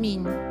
面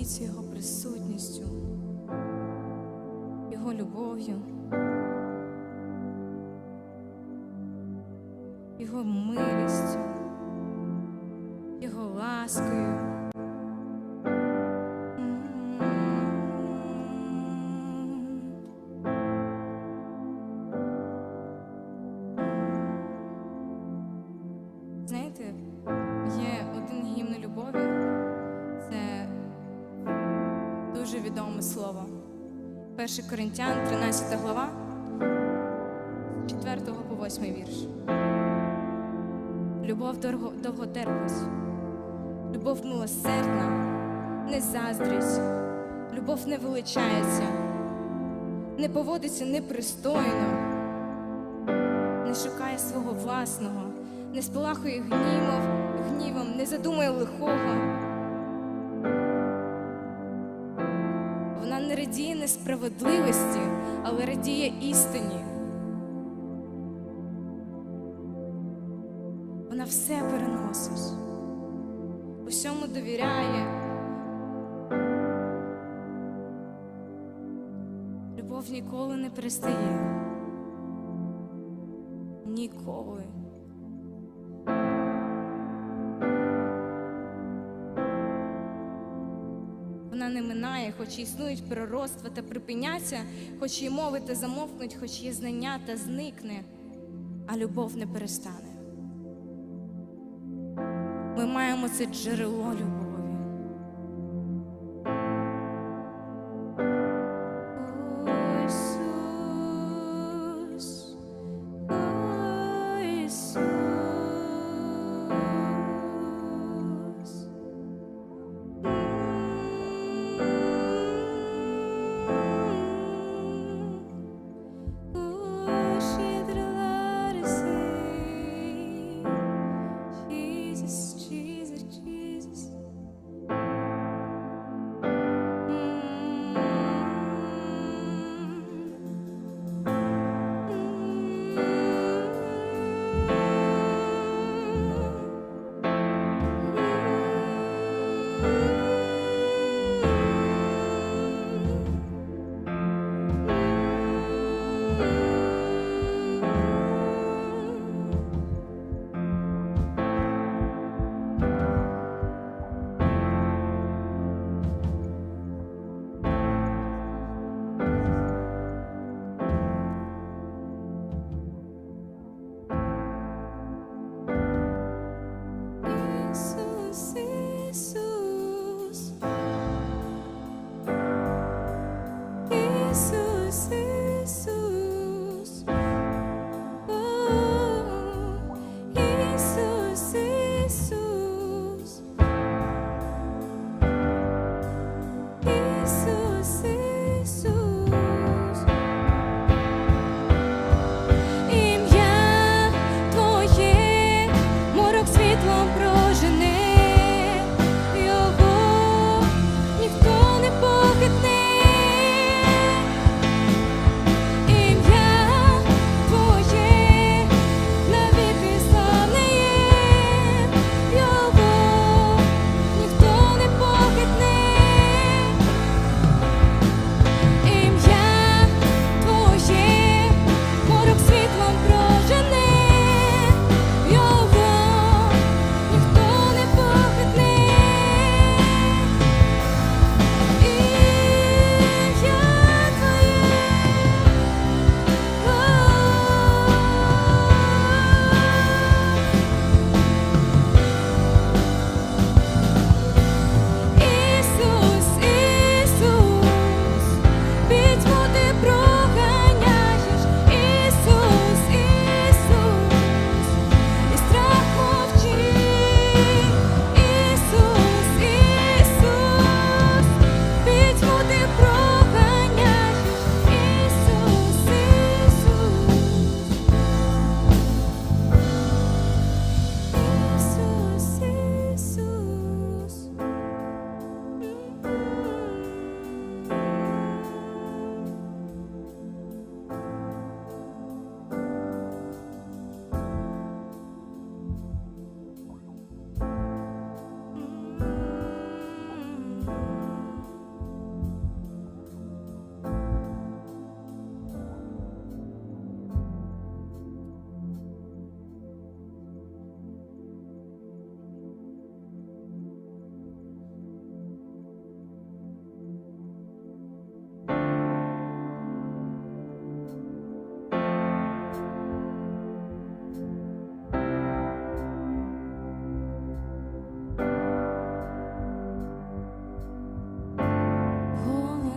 насолодіться Його присутністю, Його любов'ю, відоме слово. 1 Коринтян, 13 глава, 4 по 8 вірш. Любов дорого, довго любов милосердна, не заздрить, любов не величається, не поводиться непристойно, не шукає свого власного, не спалахує гнівом, гнівом, не задумує лихого. Радіє несправедливості, але радіє істині. Вона все переносить, усьому довіряє. Любов ніколи не перестає. Ніколи. Хоч і існують пророцтва та припиняться, хоч і мови та замовкнуть, хоч є знання та зникне, а любов не перестане. Ми маємо це джерело любові.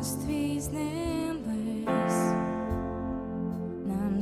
Twój z nim bys nam.